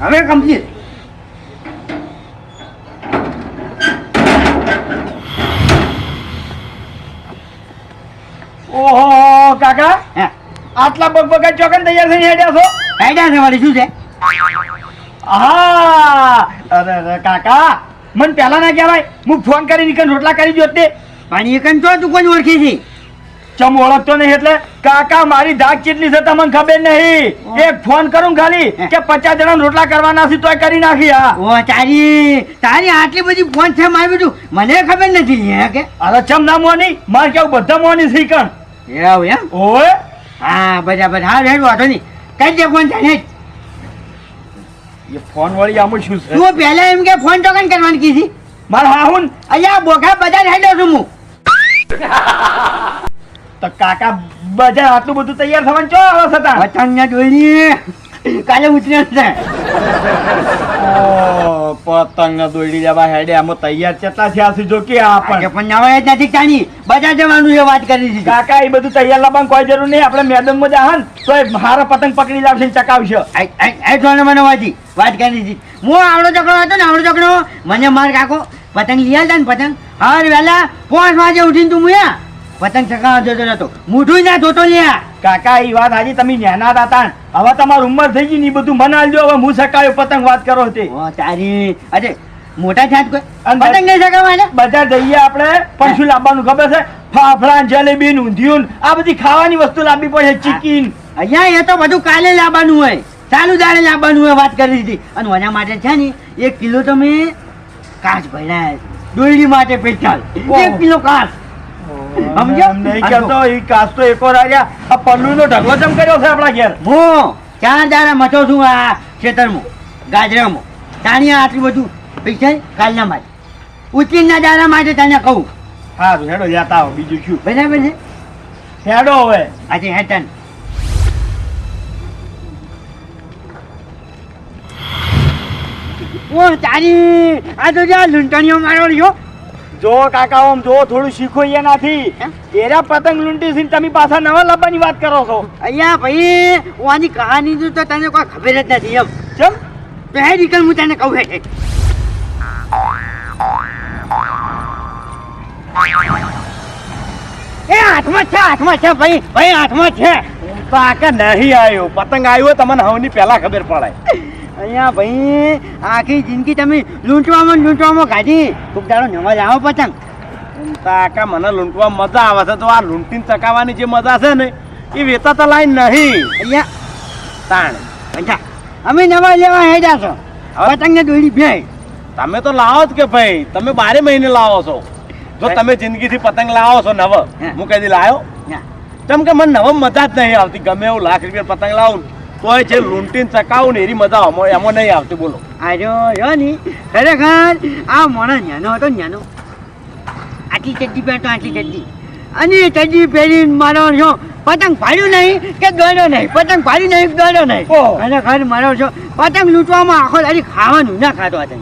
હવે કમ્પ્લીટ ઓહો કાકા આટલા બગબગા ચોકન તૈયાર થઈને હેડ્યા છો? હેડ્યા છે વાળી શું છે? હા અરે અરે કાકા મને પહેલા ના કહેવાય હું ફોન કરી નીકળ રોટલા કરી જો તે. પણ એ તો તું કોઈ ઓળખી છે. ચમ ઓળખતો નહીં એટલે કાકા મારી ધાક કેટલી છે તમને ખબર નહીં. એક ફોન કરું ખાલી કે પચાસ જણા રોટલા કરવાના છે તોય કરી નાખી હા. ઓ તારી તારી આટલી બધી ફોન છે મારી બધું મને ખબર નથી હે કે? અરે ચમ ના મોની? મારે કેવું બધા મોની કણ? એવું એમ? ઓય હા બરાબર. હા રેડ વાંધો નહીં. કઈ દે ફોન તને એ ફોન વાળી આમ શું છે? તું પહેલા એમ કે ફોન તો કઈ કરવાની કીધી? મારા હાહુન. અહીંયા બોઘા બજાર હેડ્યો છું હું. તો કાકા બજાર આટલું બધું તૈયાર થવાનું ચો આવો છતાં વચન દોરી કાલે ઉતર્યો છે પતંગ દોડી જવા હેડે. આમાં તૈયાર કેટલા છે છે? જો કે આપણે પણ. નવાય જ નથી ચાની બજાર જવાનું છે વાત કરી દીધી કાકા એ બધું તૈયાર લાવવાની કોઈ જરૂર નહીં. આપણે મેદાનમાં જાહન તો એ હારા પતંગ પકડી લાવશે ચકાવશે. આઈ જોને મને વાંચી વાત કરી દીધી હું આવડો ચકડો હતો ને આવડો ચકડો. મને માર કાકો. પતંગ લઈ આવતા ને પતંગ. હર વેલા પાંચ વાગે ઉઠીને તું મુયા. પતંગ ચકાવવા જતો હતો મૂઠું ના જોતો લ્યા. કાકા એ વાત આજે તમે નેના હતા હવે તમારી ઉંમર થઈ ગઈ ને બધું મનાલજો હવે હું સકાયો પતંગ વાત કરો તે. તારી. અરે મોટા થયા કોઈ? પતંગ નહીં ચકાવવાના બધા જઈએ આપણે. પણ શું લાવવાનું ખબર છે? ફાફડા જલેબી ઊંધિયું આ બધી ખાવાની વસ્તુ લાવવી પડે ચિકન. અહીંયા એ તો બધું કાલે લાવવાનું હોય. ચાલુ દાડે લાવવાનું હોય વાત કરી દીધી. અને એના માટે છે ને એક કિલો તમે કાચ ભર્યા દોરડી માટે પેચાલ એક કિલો કાચ. સમજ્યો? નહીં કહેતો ઈ કાચ તો એકો રાજા આ પલ્લુનો ઢગલો ચમ કર્યો છે આપણા ઘેર? હું ચાર દાડા મચો છું આ ખેતરમાં ગાજરામાં? તાણી આટલું બધું પૈસા કાલના માટે. ઉચીના દાડા માટે તને કહું. સારું હેડો લેતા આવો બીજું શું? બરાબર છે? હેડો હવે. આજે હેતન. ઓ તારી આ તો જ્યાં લૂંટણીઓ મારો રહ્યો. જો કાકા ઓમ જો થોડું શીખો એનાથી. એરા પતંગ લૂંટી છે તમે પાછા નવા લાવવાની વાત કરો છો. અહીંયા ભાઈ ઓની કહાની તો તને કોઈ ખબર જ નથી એમ. ચમ? પહેરી નીકળ હું તને કહું હે એ આઠમાં છે આઠમાં છે ભાઈ ભાઈ આઠમાં છે. કાકા નહીં આવ્યો. પતંગ આવ્યો તમને હવની પહેલા ખબર પડે. અહીંયા ભાઈ આખી જિંદગી તમે લૂંટવામાં લૂંટવામાં કાઢી ખૂબ દાડો નવા લાવો પતંગ. કાકા મને લૂંટવા મજા આવે છે. તો આ લૂંટીને ચકાવવાની જે મજા છે ને એ વેતા તો લાઈ નહીં. અહીંયા તાણ. પંચા અમે નવા લેવા હેડ્યા છો. હવે? પતંગ ને દોરી ભે તમે તો લાવો જ કે ભાઈ. તમે બારે મહિને લાવો છો. જો તમે જિંદગીથી પતંગ લાવો છો નવ હે. કદી લાવ્યો કેમ કે મને નવ મજા જ નહીં આવતી. ગમે એવું લાખ રૂપિયા પતંગ લાવું તોય જે લૂંટીન ચકાવું ને એની મજા એમાં નહીં આવતી બોલો. આજો જો ની ખરેખર આ મોણા ન્યાનો હતો ન્યાનો. આટલી ચડ્ડી પહેરતો આટલી ચડ્ડી. અને ચડ્ડી પહેરીને મારો છો પતંગ ફાડ્યું નહીં કે દોડ્યો નહીં? પતંગ ફાડ્યું નહીં દોડ્યો નહીં. ખરેખર મારો છો પતંગ લૂંટવામાં આખો દાડી ખાવાનું ના ખાતો હતો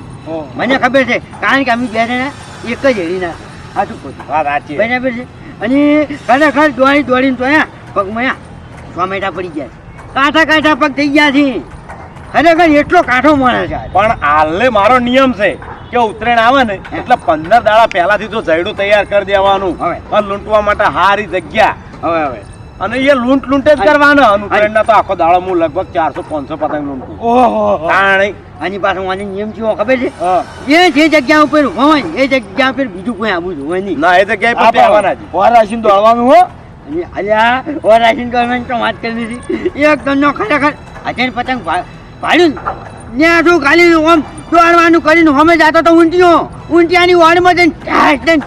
મને ખબર છે કારણ કે અમે બે જણા એક જ હેરીના સાચું વાત બરાબર છે? અને ખરેખર દોડી દોડીને તો પગમાં ટોમેટા પડી ગયા કાંઠા કાંઠા પગ થઈ ગયા છે. ખરેખર એટલો કાંઠો મળે છે પણ હાલે મારો નિયમ છે કે ઉત્તરાયણ આવે ને એટલે પંદર દાડા પહેલાથી તો જયડું તૈયાર કરી દેવાનું. હવે. લૂંટવા માટે હારી જગ્યા. હવે હવે. અને એ લૂંટ લૂંટે જ કરવાનો. અનુકરણ તો આખો દાડો હું લગભગ ચારસો પાંચસો પતંગ લૂંટું ઓહો. આની પાસે મને નિયમ કેવો ખબર છે? એ જે જગ્યા ઉપર હોય એ જગ્યા ઉપર બીજું કોઈ આવું હોય નહીં. ના એ જગ્યાએ પર આવવાના જ. ઓરાશીન દોડવાનું હો. અલ્યા દોડવાની તો વાત કરી દીધી. એક દંડો ખરેખર અચાન પતંગ ને. ત્યાં શું ખાલી ઓમ દોડવાનું કરીને હમે જાતો તો ઊંટીઓ ઊંટિયાની વાડમાં જઈને ઠાઠ દઈને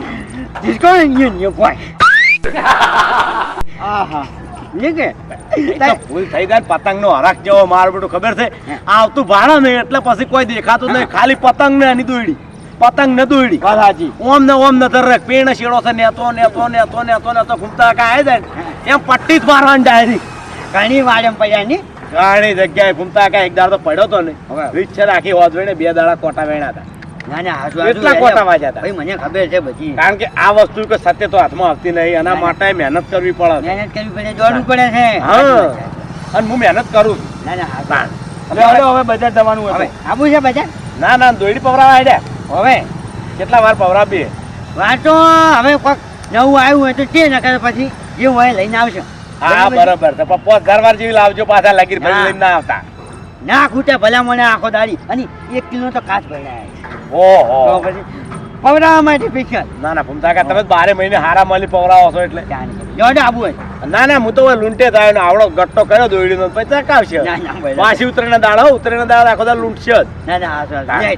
ડિસ્કો ને આહા. કે? ભૂલ થઈ જાય ને પતંગનો હરાક જેવો માર બધું ખબર છે? આવતું ભાડા નહીં એટલે પછી કોઈ દેખાતું નહીં. ખાલી પતંગ ને એની દોયડી. પતંગ ન દોડી સાચી ઓમ ને ઓમ નજર રાખ પેણ શેડો છે નેતો નેતો નેતો ને તો ઘૂમતા કા આવી જાય ને, એમ પટ્ટી જ મારવાની ડાયરી ઘણી વાડમ પૈયાની ની. ઘણી જગ્યાએ ઘૂમતા કા એક દાડો તો પડ્યો તો ને હવે. રાખી હોત વેણે બે દાડા કોટા વેણા હતા. ના ના કોટા વાગ્યા હતા? મને ખબર છે બધી. કારણ કે આ વસ્તુ કે સત્ય તો હાથમાં આવતી નહીં એના માટે મહેનત કરવી પડે. મહેનત કરવી પડે દોડવું પડે છે. હા. અને હું મહેનત કરું છું. ના ના હવે બજાર જવાનું હવે હતું છે બધા ના ના દોયડી પવરાવા હેડ્યા. હવે કેટલા વાર પવરાવી વાંચો હવે કોઈક નવું આવ્યું હોય તો તે નકર પછી જે હોય લઈને આવશે હા બરોબર તો પણ પોત ઘર વાર જેવી લાવજો પાછા લગીર હા. લઈને ના આવતા. ના ખૂટે ભલા મને આખો દાડી. અને એક કિલો તો કાચ ભરાય. ઓહો. પછી પવડાવવા માટે ના ના ભૂમતા કા તમે બારે મહિને હારા મળી પવરાવો છો એટલે. જોડે આબુ હોય. ના ના હું તો લૂંટે થાય ને આવડો ગટ્ટો કર્યો દોડ્યો પછી ચકાવશે. પાછી ઉતરેના દાડો ઉતરીને દાડા આખો દાડો લૂંટશે જ. ના ના.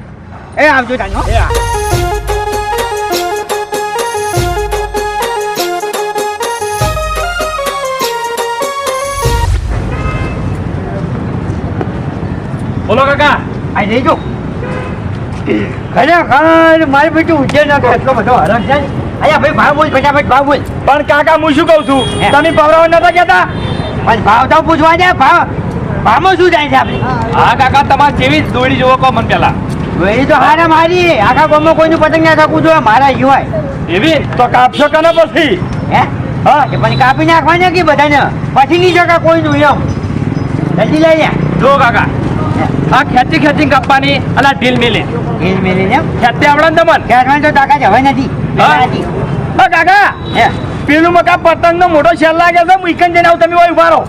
એ આવજો હો. એ. બોલો કાકા. આ લેજો ખરેખર મારી બેટી ઉજ્જૈન ના એટલો બધો હરખ છે અલ્યા ભાઈ ભાવ બોલ ફટાફટ ભાવ બોલ. પણ કાકા હું શું કહું છું. તમે પવરાવ નતા કહેતા? પણ ભાવ તો પૂછવા દે ભાવ ભાવમાં શું જાય છે આપણે? હા કાકા તમારે જેવી જ દોડી જોવો કહો મને પેલા એ તો હારે મારી. આખા ગામમાં કોઈનું પતંગ ના થકું જોઈએ મારા સિવાય એવી? તો કાપશો કને પછી? હે? હા. એ પણ કાપી નાખવાના કે બધાને? પછી નહીં જગા કોઈનું એમ. જલ્દી લઈ લે જો કાકા. આ ખેતી ખેતી કાપવાની આ ઢીલ મિલે ઢીલ મિલે ને ખેતી આવડે ને તમને? તો કાકા હવે નથી. હા? હા કાકા. હે? પેલું મકા પતંગ નો મોટો શેલ લાગે છે મુઈકન જઈને આવું તમે હોય ઊભા રહો.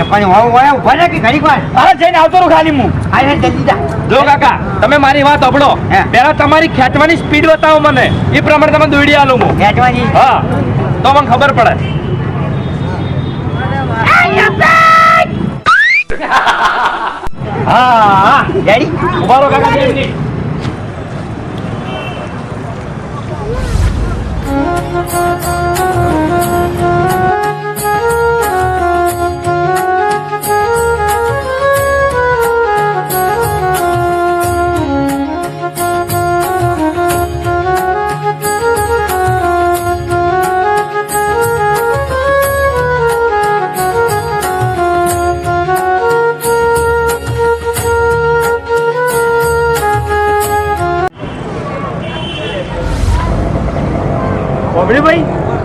એ પણ હોય ઊભા રહે કે ઘડીક વાર? હા જઈને આવતો રહું ખાલી હું. આ રે જલ્દી જા. જો કાકા તમે મારી વાત સાંભળો. હે. પહેલા તમારી ખેંચવાની સ્પીડ બતાવો મને. એ પ્રમાણે તમે દોડી આલો હું. ખેંચવાની? હા. તો મને ખબર પડે. હા. હા રેડી ઊભા કાકા બે મિનિટ.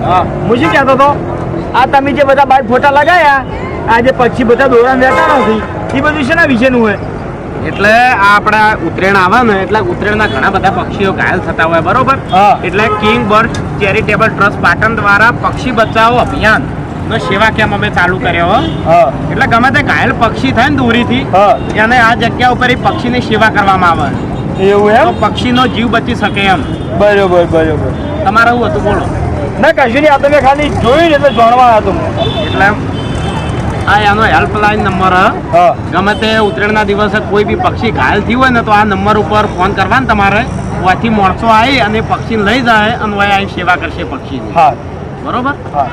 હું શું કહેતો હતો આ તમે જે બધા બાર ફોટા લગાયા આ જે પક્ષી બધા દોરા વેટા નથી એ બધું શેના વિશેનું હોય? એટલે આ આપણા ઉત્તરાયણ આવે ને એટલે ઉત્તરાયણના ઘણા બધા પક્ષીઓ ઘાયલ થતા હોય બરોબર. એટલે king bird charitable trust Patan દ્વારા પક્ષી બચાવો અભિયાન નો સેવા કેમ્પ અમે ચાલુ કર્યો એટલે ગમે તે ઘાયલ પક્ષી થાય ને દૂરીથી હા. એને આ જગ્યા ઉપર એ પક્ષીની સેવા કરવામાં આવે. એવું એમ? પક્ષીનો જીવ બચી શકે એમ. બરોબર બરોબર. તમારે હતું બોલો. ના કશું નહીં આ તમે ખાલી જોયું એટલે જાણવા આવ્યો હતો એટલે આ એનો હેલ્પલાઇન નંબર હ. ગમે તે ઉત્તરાયણના દિવસે કોઈ બી પક્ષી ઘાયલ થયું હોય ને તો આ નંબર ઉપર ફોન કરવાનો તમારે. વાથી માણસો આવી અને પક્ષી લઈ જાય અને વાય આવી સેવા કરશે પક્ષીની. હા. બરોબર? હા.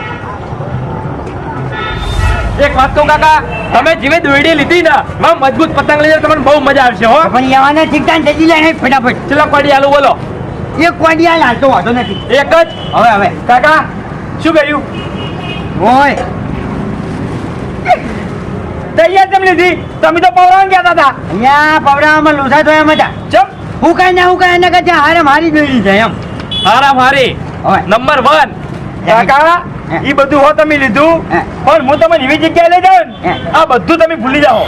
એક વાત કહું કાકા તમે જેવી દોરડી લીધી ને મજબૂત પતંગ લઈ જાય તમને બહુ મજા આવશે હો. પણ એવાના ઠીકઠાક જલ્દી લે હે ફટાફટ. ચલો પડી આલું બોલો. એક કોડિયા લાલતો વાંધો નથી. એક જ? હવે હવે. કાકા શું કર્યું? હોય તૈયાર કેમ લીધી તમે તો પવરાન ગયા હતા અહીંયા પવડામાં લોસા થયા મજા. ચમ. હું કાંઈ ના હું કાંઈ એના કરતા હારે મારી જોઈ છે એમ. હારા મારી. નંબર વન કાકા એ બધું હો તમે લીધું. પણ હું તમને એવી જગ્યાએ લઈ જાઉં. આ બધું તમે ભૂલી જાઓ.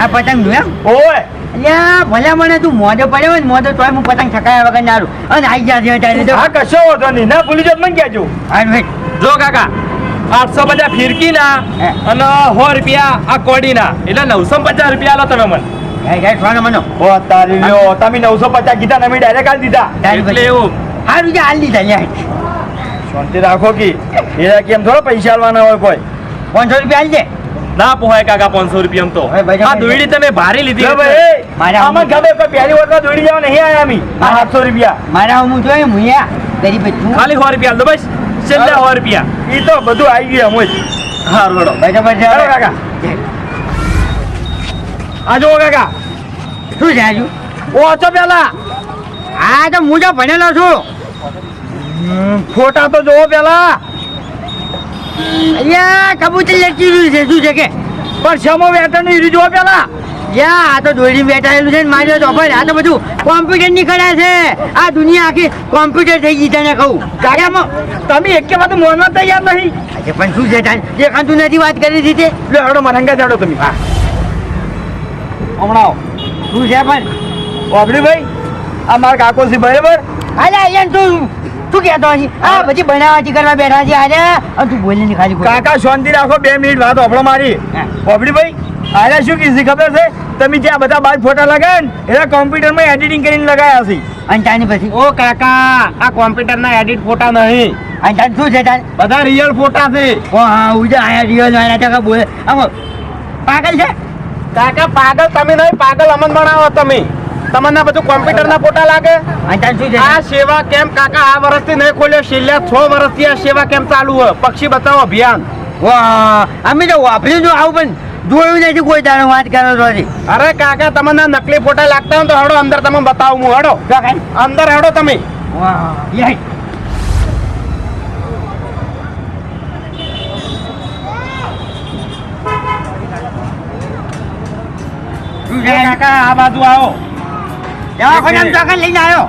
આ પતંગ જોયા? ઓય. અલ્યા ભલા મને તું મોઢે પડ્યો હોય ને મોઢે તોય હું પતંગ છકાયા વગર ના રહું અને આવી ગયા છે તો હા કશો વાંધો નહીં. ના ભૂલી જાઓ મને કહેજો. હેડ. જો કાકા આઠસો ફિરકીના હે. અને સો રૂપિયા આ કોડીના એટલે નવસો પચાસ રૂપિયા લો તમે મને. તમે નવસો પચાસ કીધા તમે ડાયરેક્ટ આલી દીધા. એટલે એવું. હારું છે હાલ દીધા શાંતિ રાખો કે. કેમ થોડો પૈસા આલવાના હોય કોઈ? પાંચસો રૂપિયા હાલ દે. ના પોહાય કાકા પાંચસો રૂપિયા તો. ભાઈ, આ દોડી તમે ભારી લીધી આમાં ગમે કોઈ પહેલી વખત દોડી જવા નહીં આયા અમે. આ સાતસો રૂપિયા. મારા હું જોઈએ મુયા ગરીબ છું. ખાલી સો રૂપિયા દો બસ. છેલ્લે સો રૂપિયા. એ તો બધું આવી ગયું હું હા હારું ભાઈ ભાઈ ચાલો કાકા. આ જુઓ કાકા. શું છે આજુ ઓછો પેલા. હા તો હું તો ભણેલો છું. ફોટા તો જોવો પેલા. અલ્યા, કબૂતર છે, શું છે પણ સમો વેટર હીરું જોવો છે આ દુનિયા આખી કોમ્પ્યુટર થઈ ગઈ તને કહું. તમે એક વાત મોનવા તૈયાર નહીં? આજે પણ શું છે તાન દેખાતું નથી વાત કરી દીધી લે, હડો, મારા હંગા જાડો હમણાં શું છે પણ? વાપરી ભાઈ આ મારા બરાબર? અહીંયા તું. શું કહેતો હજી આ પછી બનાવવાથી કરવા બેઠા છે આજે. અને તું બોલી નહીં ખાલી કાકા શાંતિ રાખો બે મિનિટ વાત આપણો મારી. હા. ભાઈ આરે શું કીધી ખબર છે? તમે જે આ બધા બાદ ફોટા લગાવ્યા ને એના કોમ્પ્યુટરમાં એડિટિંગ કરીને લગાયા છે. અને તાની પછી? ઓ કાકા આ કોમ્પ્યુટરના એડિટ ફોટા નહીં. અને તાન શું છે તાન બધા રિયલ ફોટા છે. ઓ હા ઉજા આયા રિયલ આયા ટકા બોલે. આમ પાગલ છે? કાકા પાગલ તમે નહીં પાગલ અમન બનાવો તમે. તમને બધું કોમ્પ્યુટરના ફોટા લાગે? આ સેવા કેમ્પ કાકા આ વર્ષથી નહીં ખોલ્યો? છેલ્લા છ વર્ષથી આ સેવા કેમ્પ ચાલુ હોય? પક્ષી બચાવો અભિયાન. વાહ અમે તો વાપર્યું જો આવું પણ જોયું નથી કોઈ તારે વાત કરો છો અરે કાકા તમને નકલી ફોટા લાગતા હોય તો હડો અંદર તમે બતાવું હું હડો. અંદર હડો તમે? કાકા આ બાજુ આવો. દવાખાનામાં ચોકન લઈને આવ્યો.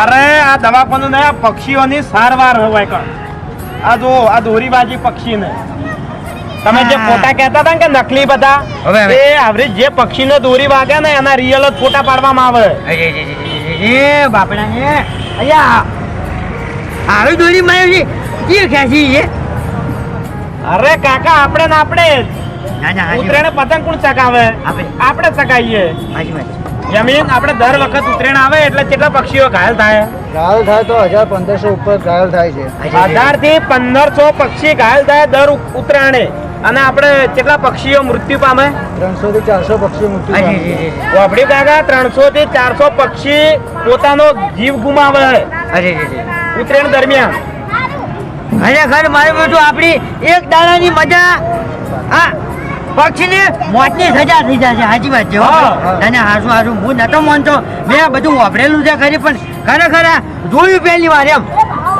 અરે આ દવાખાનું ને પક્ષીઓની સારવાર હોય કણ? આ જો આ દોરીબાજી પક્ષીને. તમે જે ફોટા કહેતા હતા કે નકલી બધા. એ આવરી જે પક્ષીને દોરી વાગે ને એના રિયલ જ ફોટા પાડવામાં આવે. એ બાપડા એ. અયા આવી દોરી માર્યો છે. કે ખેંચી છે? અરે કાકા આપણે ને આપણે જ. ના ના પતંગ કોણ ચગાવે? આપણે. આપણે જમીન આપણે દર વખત ઉત્તરાયણ આવે એટલે કેટલા પક્ષીઓ ઘાયલ થાય? ઘાયલ થાય તો હજાર પંદરસો ઉપર ઘાયલ થાય છે. હજારથી પંદરસો પક્ષી ઘાયલ થાય દર ઉત્તરાયણે. અને આપણે કેટલા પક્ષીઓ મૃત્યુ પામે? ત્રણસો થી ચારસો પક્ષીઓ મૃત્યુ પામે. વાપડી કાકા ત્રણસો થી ચારસો પક્ષી પોતાનો જીવ ગુમાવે. છે. ઉત્તરાયણ દરમિયાન. ખરેખર મારું બધું આપણી એક દાડાની મજા. હા પક્ષીને મોતની સજા થઈ જશે સાચી વાત છે. તને હાસું હાસું હું નતો માનતો. મેં બધું વાપરેલું છે ખરી પણ ખરેખર જોયું પહેલી વાર એમ.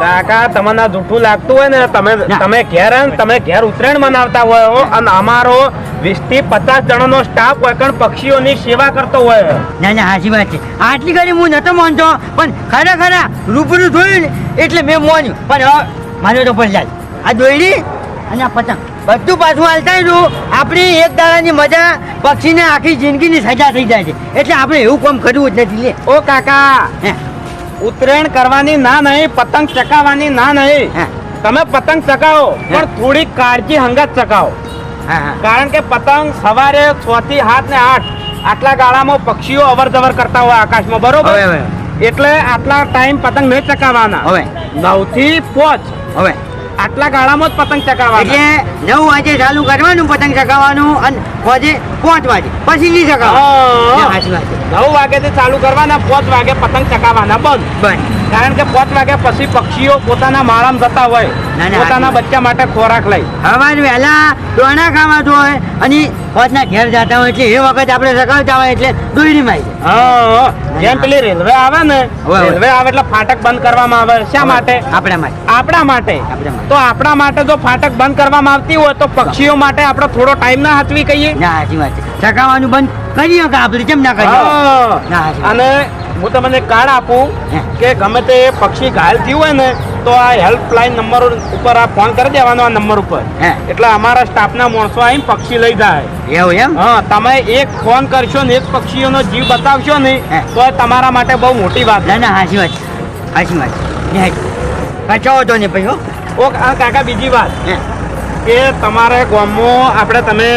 કાકા તમને જૂઠું લાગતું હોય ને તમે તમે ઘેર તમે ઘેર ઉત્તરાયણ મનાવતા હોય અને અમારો વીસથી પચાસ જણાનો સ્ટાફ હોય પણ પક્ષીઓની સેવા કરતો હોય. ના ના સાચી વાત છે. આટલી ઘડી હું નતો માનતો પણ ખરેખર રૂબરૂ જોયું ને એટલે મેં માન્યું. પણ મારે તો પણ જાય આ દોયડી અને આ પતંગ. બધું પાછું હાલતા છું આપણી એક દાડાની મજા પક્ષીને આખી જિંદગીની સજા થઈ જાય છે. એટલે આપણે એવું કામ કરવું જ નથી લે. ઓ કાકા હે. ઉત્તરાયણ કરવાની ના નહીં પતંગ ચકાવવાની ના નહીં. તમે પતંગ ચકાવો પણ થોડી કાળજી હંગત ચકાવો કારણ કે પતંગ સવારે છ થી સાત ને આઠ આટલા ગાળામાં પક્ષીઓ અવર જવર કરતા હોય આકાશમાં બરોબર? એટલે આટલા ટાઈમ પતંગ નહીં ચકાવવાના હવે. નવથી પાંચ. હવે. આટલા ગાળામાં જ પતંગ ચકાવવાના એટલે નવ વાગે ચાલુ કરવાનું પતંગ ચગાવવાનું અને વાગે પાંચ વાગે. પછી નહીં છે. નવ વાગે ચાલુ કરવાના પાંચ વાગે પતંગ ચકાવવાના બંધ. બસ કારણ કે પાંચ વાગ્યા પછી પક્ષીઓ પોતાના માળામાં જતા હોય. પોતાના બચ્ચા માટે ખોરાક લઈ. સવાર વહેલા દોણા ખાવા હોય અને પોતના ઘેર જતા હોય એટલે એ વખત આપણે સકાવતા હોય એટલે દોયડી માં જેમ પેલી રેલવે આવે ને. રેલવે આવે એટલે ફાટક બંધ કરવામાં આવે. શા માટે? આપણા માટે. આપણા માટે. તો આપણા માટે જો ફાટક બંધ કરવામાં આવતી હોય તો પક્ષીઓ માટે આપણે થોડો ટાઈમ ના હાથવી કહીએ. ના સાચી વાત છે. બંધ કરીએ કે આપણે કેમ ના કરીએ. અને હું તમને કાર્ડ આપું. કે ગમે તે પક્ષી ઘાયલ થયું હોય ને તો આ હેલ્પલાઇન નંબર ઉપર આ ફોન કરી દેવાનો આ નંબર ઉપર. એટલે અમારા સ્ટાફના માણસો આવીને પક્ષી લઈ જાય. એવું એમ? હા તમે એક ફોન કરશો ને એક પક્ષીઓનો જીવ બતાવશો ને. તો તમારા માટે બહુ મોટી વાત ના ના હાજી વાત હાજી વાત કચાવો તો ને ભાઈ હો. ઓ આ કાકા બીજી વાત. કે તમારે ગામમાં આપણે તમે.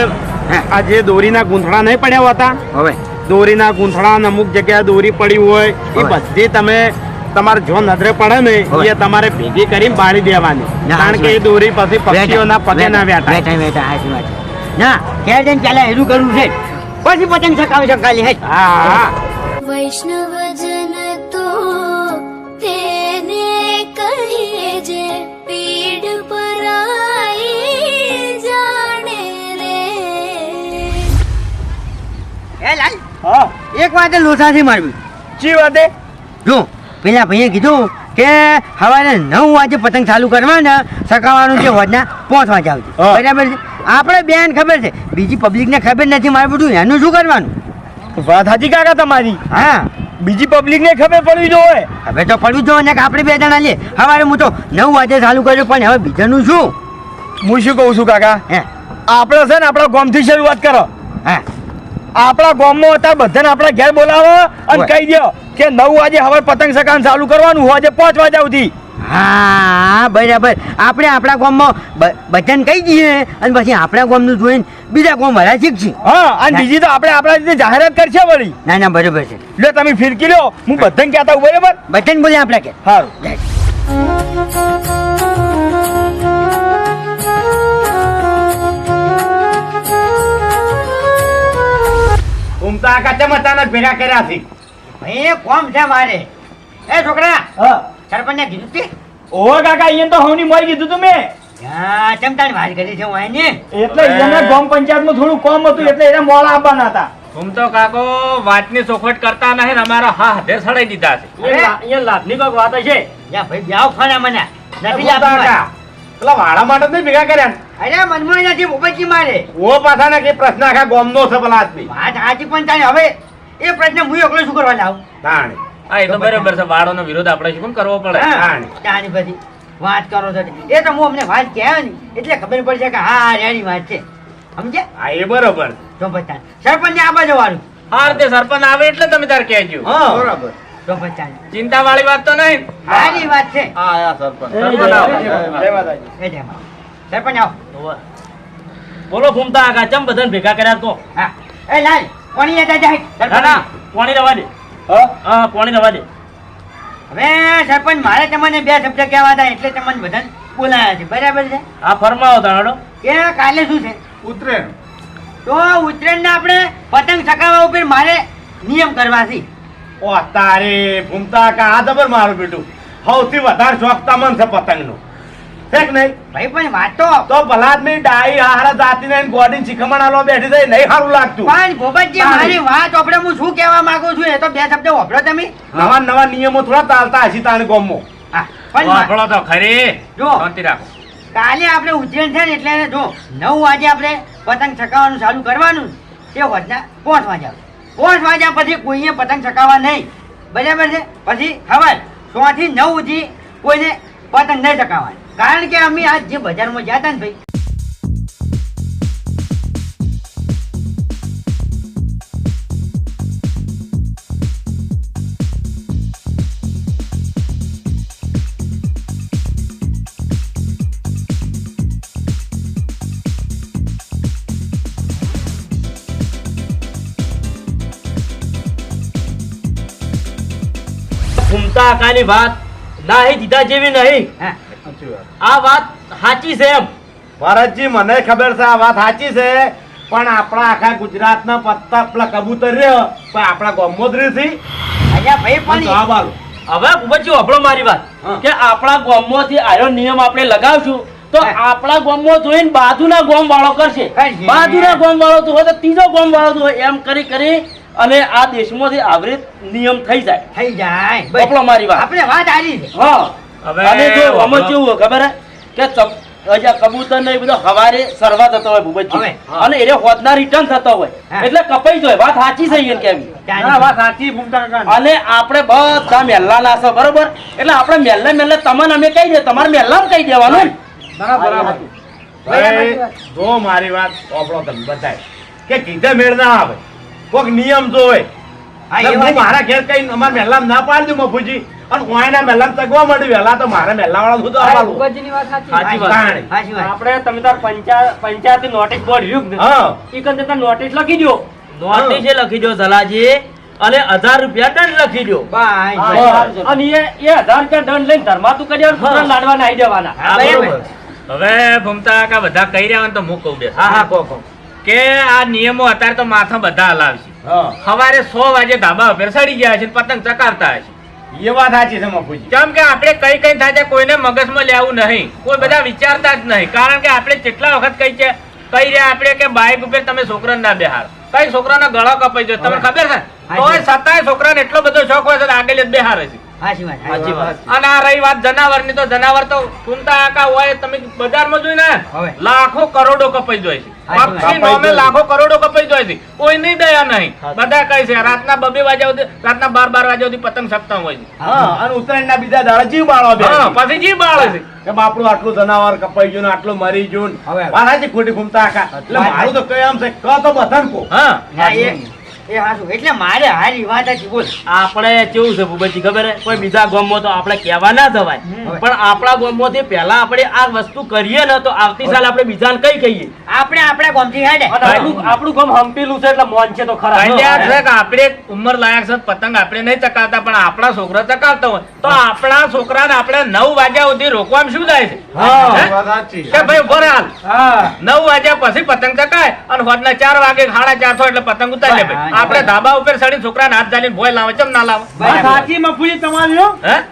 આ જે દોરીના ગૂંથણા નહીં પડ્યા હતા? હવે. દોરીના ગૂંથણા ને અમુક જગ્યાએ દોરી પડી હોય એ. બધી તમે તમારે જો નજરે પડે ને એ તમારે ભેગી કરીને બાળી દેવાની. કારણ કે એ દોરી પછી પક્ષીઓના પગે ના છે ના ક્યારે જઈને ચાલે એનું કરવું છે. પછી પતંગ ચકાવી શકાલી હે. હા હા. એ લાલ. હા. એક વાતે લોસાથી મારવી ચી વાતે? જો પેલા ભાઈએ કીધું કે સવારે નવ વાગે પતંગ ચાલુ કરવાના સકાવાનું છે હોજના પાંચ વાગે આવતી. બરાબર છે? આપણે બેન ખબર છે બીજી પબ્લિકને ખબર નથી મારું બધું એનું શું કરવાનું? વાત હાજી કાકા તમારી. હા. બીજી પબ્લિક ને ખબર પડવી જોઈએ. હવે તો પડવું જોઈએ ને આપણે બે જણા લે હવારે હું તો નવ વાગે ચાલુ કર્યું પણ હવે બીજાનું શું? હું શું કહું છું કાકા? હે. આપણે છે ને આપણા ગામથી શરૂઆત કરો. હા. આપણા ગામમાં હતા બધાને આપણા ઘેર બોલાવો અને કહી દો કે નવ વાગે હવે પતંગ સકાન ચાલુ કરવાનું હોય આજે પાંચ વાગ્યા સુધી. હા બરાબર. આપણે આપણા ગામમાં બધાને કહી દઈએ અને પછી આપણા ગામનું જોઈને બીજા ગામ વાળા શીખશે. હા અને બીજી તો આપણે આપણા રીતે જાહેરાત કરશે વળી. ના ના બરાબર છે. લો તમે ફિરકી લો હું બધાને કહેતા બરાબર? બધાને બોલે આપણે કે સારું ઘૂમતા કાચા અચાનક ભેગા કર્યા છે. ભાઈ કોમ છે મારે. એ છોકરા હા. સરપંચને કીધું તે? ઓ કાકા અહીંયા તો હવની મોય કીધું તું મેં. હા ચમતાની વાત કરી છે હું એને એટલે એને ગામ પંચાયતમાં થોડું કોમ હતું એટલે એને આવવાના હતા. ઘૂમતો કાકો વાતની ચોખવટ કરતા નહીં ને અમારા હા હાથે સડાઈ દીધા છે. અહીંયા લાભની કોઈક વાત હશે. યા ભાઈ બ્યાવ ખરા મને. નથી પેલા વાળા માટે જ ભેગા કર્યા અરે મનમાં નથી ભૂપતજી મારે? ઓ પાછા ના કે પ્રશ્ન આખા ગામનો છે પેલા આદમી વાત સાચી પણ તારે હવે એ પ્રશ્ન હું એકલો શું કરવા જાઉં તાણે. હા એ તો બરાબર છે. વાળોનો વિરોધ આપણે શું કરવો પડે? હા, તાણે. બધી વાત કરો છો એ તો હું અમને વાત કહેવાય ને એટલે ખબર પડશે કે હા આ વાત છે. સમજે હા એ બરાબર. તો બતા સરપંચ આ બાજુ વાળું. હા તે સરપંચ આવે એટલે તમે તાર કહેજો. હા. તો બતા ચિંતા વાળી વાત તો નહીં. સારી વાત છે. સરપંચ. આવે. એ જય મા. સરપંચ આવો. બોલો ભૂમતા કાકા ચમ બધાને ભેગા કર્યા તો હા. એ લાલ કોની લેતા જાય. સરપંચ. પાણી રવા દે. હા? પાણી રવા દે. હવે સરપંચ મારે તમને બે શબ્દ કહેવા હતા એટલે તમને બધાને બોલાયા છે. બરાબર છે? આ ફરમાવો તાણો કે કાલે શું છે? ઉત્તરાયણ. તો ઉત્તરાયણ આપણે પતંગ ચકાવવા ઉપર મારે નિયમ કરવા છે. ઓ તારે ભૂમતા કા આ દબર મારું બેટું. સૌથી વધારે શોખ તમને છે પતંગનો. છે નહીં. ભાઈ પણ વાત તો ભલાદ ભલાદમી ડાઈ હારા જાતીને એને ગોડીને શિખમણ આલવા બેઠી થઈ નહીં સારું લાગતું. પણ ભોપતજી મારી વાત આપણે હું શું કહેવા માંગુ છું? એ તો બે શબ્દ વાપરો તમે. નવા નવા નિયમો થોડા ચાલતા હશે તાણે ગામમાં. પણ મા- તો ખરી. જો. શાંતિ રાખો. કાલે આપણે ઉજ્જૈન છે ને એટલે જો નવ વાગે આપણે પતંગ ચકાવવાનું ચાલુ કરવાનું. તે વધના પાંચ વાગ્યા. પાંચ વાગ્યા પછી કોઈએ પતંગ ચકાવવા નહીં. બરાબર છે? પછી ખબર સો થી નવ સુધી કોઈને પતંગ નહીં ચકાવવા કારણ કે અમે આજ જે બજારમાં ગયા હતા ને ભાઈ ઘૂમતા કાની વાત નાહી દીધા જેવી નહીં. હા. આ વાત સાચી છે એમ. ભરતજી મને ખબર છે આ વાત સાચી છે પણ આપણા આખા ગુજરાતના પત્તા પેલા કબૂતર રહ્યો પણ આપણા ગોમોદરી થી અહીંયા ભાઈ પણ જવાબ આલો હવે ભૂપતજી અભળો મારી વાત કે આપણા ગામમાંથી આયો નિયમ આપણે લગાવશું તો. આપણા ગામમાં જોઈને બાજુના ગોમ વાળો કરશે. બાજુના ગોમ વાળો તો હોય તો ત્રીજો ગોમ વાળો તો હોય એમ કરી કરી અને આ દેશમાંથી આવી નિયમ થઈ જાય. થઈ જાય. વાપરો મારી વાત. આપણે વાત આવી છે. હા. અને જો. આમાં કેવું હોય ખબર કે કબૂતર ને બધો હવારે સરવા થતો હોય ભૂપતજી. અને એને હોદના રિટર્ન થતો હોય. એટલે કપાઈ જાય. વાત સાચી થઈ કેવી? વાત સાચી અને આપણે બધા મેલ્લા ના બરોબર? એટલે આપણે મહેલે મેલ્લે તમને અમે કહી દે તમારે મેલ્લા કહી દેવાનું. બરાબર જો મારી વાત આપણો તમે બતાય કે કીધે મેળ ના આવે. કોઈક નિયમ જો હોય હા, એ હું મારા ઘેર કઈ અમારા મહેલામ ના પાડી મફુજી. અને ઓયના મહેલામ તગવા મળ્યું વહેલા તો મારા મહેલા વાળા શું તો આવવાનું સાચી. વાત. તાણે. સાચી વાત. આપણે તમે તાર પંચાયત પંચાયત નોટિસ બોર્ડ રહ્યું હા. ઈ કંઈ તમે નોટિસ લખી દો નોટિસ એ લખી દો સલાજી અને હજાર રૂપિયા દંડ લખી દો. અને એ એ હજાર રૂપિયા દંડ લઈને ધર્માતું કરી દેવાનું, છોકરાને લાડવા નાહી દેવાના. હવે ભમતા કા બધા કહી રહ્યા તો હું કહું દે હા હા કહો કે આ નિયમો અત્યારે તો માથા બધા હલાવશે સવારે સો વાગે ધાબા ઉપર ગયા છે પતંગ ચકાવતા છે એ વાત સાચી છે મફુજી. કેમ કે આપણે કઈ કઈ થાય છે કોઈને મગજમાં લેવું નહીં. કોઈ બધા વિચારતા જ નહીં. કારણ કે આપણે કેટલા વખત કઈ છે કહી રહ્યા આપણે કે બાઇક ઉપર તમે છોકરાને ના બેહાર કઈ છોકરાનો ગળો કપાઈ જાય તમને ખબર છે? તો તોય છતાંય છોકરાને એટલો બધો શોખ હોય છે આગળ જ બેહારે છે. સાચી વાત સાચી વાત. અને આ રહી વાત જનાવરની તો જનાવર તો ફૂમતા આકા હોય તમે બજારમાં જોઈ ને લાખો કરોડો કપાઈ જાય છે. નોમે લાખો કરોડો કપાઈ જાય છે. કોઈ નહીં દયા નહીં. બધા કહે છે રાતના બબે વાગ્યા સુધી રાતના બાર બાર વાગ્યા સુધી પતંગ સપ્તાહ હોય છે. હા અને ઉત્તરાયણના બીજા દાડા જીવ બાળો હા પછી જીવ બાળે છે. કે બાપડું આટલું જનાવર કપાઈ ગયું આટલું મરી ગયું હવે. સાચી ખોટી ઘૂમતા આખા એટલે મારું તો કઈ આમ છે કહો તો બધાને કહો. હા. ના, એ હાચું. એટલે મારે હારી વાત હતી બોલ. આપણે કેવું છે ભૂપતજી ખબર હે? કોઈ બીજા ગામમાં તો આપણે કહેવા ના જવાય. પણ આપણા ગામમાંથી પહેલા આપણે આ વસ્તુ કરીએ ને તો આવતી સાલ આપણે બીજાને કઈ કહીએ. આપણે આપણા ગામથી હેડે. આપણું આપણું ગામ હંપેલું છે એટલે મોન છે તો ખરા. છે કે આપણે ઉંમર લાયક છે પતંગ આપણે નહીં ચકાવતા પણ આપણા છોકરા ચકાવતા હોય. તો આપણા છોકરાને આપણે નવ વાગ્યા સુધી રોકવામાં શું થાય છે? હા હે? વાત સાચી. કે ભાઈ ઊભો હાલ. નવ વાગ્યા પછી પતંગ ચકાય અને હોદના ચાર વાગે સાડા ચારસો એટલે પતંગ ઉતારે ભાઈ. આપણે ધાબા ઉપર સડી છોકરાને હાથ ચાલીને ભોય લાવે ચમ ના લાવે? વાત સાચી મફુજી તમારી હો.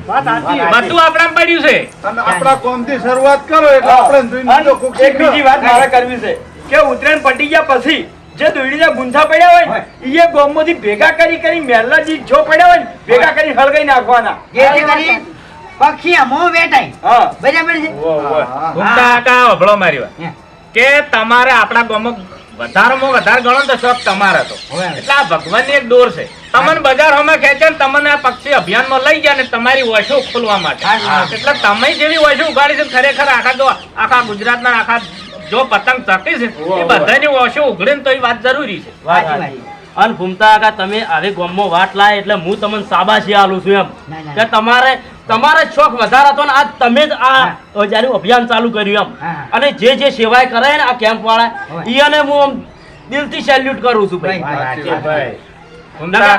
વાત સાચી. બધું આપણા પડ્યું છે. અને આપણા કોમથી શરૂઆત કરો એટલે આપણે જોઈને એક બીજી વાત મારે કરવી છે કે ઉત્તરાયણ પટી ગયા પછી જે દોડીના ગુંથા પડ્યા હોય ને એ ગોમમાંથી ભેગા કરી કરી મહેલા જે જો પડ્યા હોય ને ભેગા કરી હળગાઈ નાખવાના. પક્ષી મો હા. બરાબર છે? હા. ઘૂમતા કાકા વભળો મારી વાત. કે તમારે આપણા ગામમાં વધારેમાં વધારે ગણો તો શોખ તમારો હતો એટલે આ ભગવાનની એક દોર છે. તમને બજાર બજારોમાં ખેંચે ને તમને આ પક્ષી અભિયાનમાં લઈ ગયા ને તમારી ઓછો ખોલવા માટે. એટલે તમે જેવી ઓછો ઉગાડી છે ખરેખર આખા જો આખા ગુજરાતના આખા જો પતંગ ચકી છે એ બધાની ઓછો ઉઘડે ને તો એ વાત જરૂરી છે. અને ભૂમતા કાકા તમે આવી ગામમાં વાટ લાય એટલે હું તમને સાબાશી આલું છું એમ. કે તમારે તમારે શોખ વધારે હતો ને આજ તમે જ આ જ્યારે અભિયાન ચાલુ કર્યું એમ અને જે જે સેવાય કરે ને આ કેમ્પ વાળા. ઈયાને હું આમ દિલથી સેલ્યુટ કરું છું ભાઈ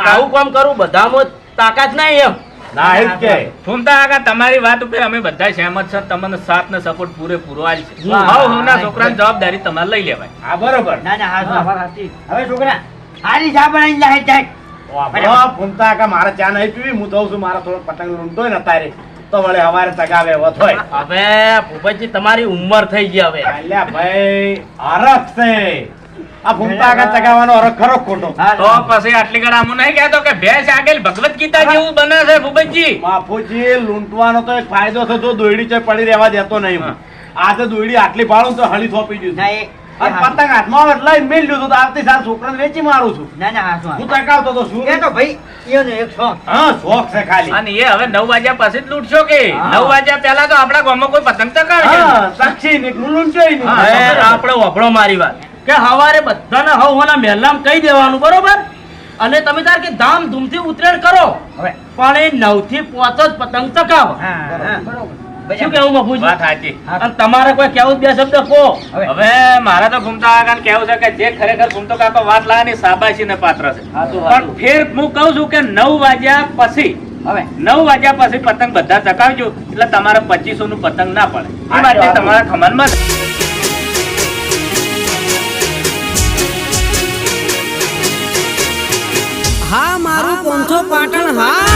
આવું કામ કરું બધામાં તાકાત નહીં એમ તમારી વાત ઉપર અમે બધા સહેમત છે તમને સાથ ને સપોર્ટ પૂરેપૂરો આલ છે વાહ, હાવ વાહ, હુંના વાહ. છોકરાની જવાબદારી તમારે લઈ લેવાય હા બરોબર ના ના. હવે છોકરા સારી જા બનાવી જાય હા ફૂમતા કા મારે ચા નહીં પીવી હું જઉં છું મારા થોડો પતંગ લૂંટો ને અત્યારે. તો વળે હવારે તગાવે વત હોય. હવે ભૂપતજી તમારી ઉંમર થઈ ગઈ હવે. અલ્યા ભાઈ હરખ છે. આ ભૂમતા કા ચગાવવાનો હરખ ખરો ખોટો? તો પછી આટલી ઘણા હું નહીં કહેતો કે ભેંસ આગળ ભગવત ગીતા જેવું બને છે ભૂપતજી. બાપુજી લૂંટવાનો તો એક ફાયદો છે જો દોયડી છે પડી રહેવા દેતો નહીં હું. આજે દોયડી આટલી પાડું તો હળી થોપી એ અને પતંગ હાથમાં આવે એટલે લઈને મેલ તો આવતી સાર છોકરાને વેચી મારું છું. ના ના હા હું ટકાવતો તો શું એ તો ભાઈ એનો એક શોખ. હા શોખ છે ખાલી. અને એ હવે નવ વાગ્યા પછી જ લૂંટશો કે? હા. વાગ્યા પહેલા તો આપણા ગામમાં કોઈ પતંગ ચકાવે છે? હા સાક્ષી ને નહીં. આપણે વભળો મારી વાત. કે હવારે બધાને હવના મહેલામાં કહી દેવાનું બરોબર? અને તમે તાર કે ધામથી ઉતરેણ કરો. હવે. પણ એ નવથી પાંચ જ પતંગ ચકાવો બરોબર. શું કેવું મફુજી વાત સાચી. અને તમારે કોઈ કેવું બે શબ્દ કહો. હવે હવે મારા તો ઘૂમતા કાકાને કેવું છે કે જે ખરેખર ઘૂમતો કાકો વાત લાવવાની શાબાશી ને પાત્ર છે. પણ ફેર હું કહું છું કે નવ વાગ્યા પછી હવે. નવ વાગ્યા પછી પતંગ બધા ચકાવજો એટલે તમારે પચીસો નું પતંગ ના પડે. એ હાચું. તમારા ખમણમાં હા મારું પોંથો પાટણ હા.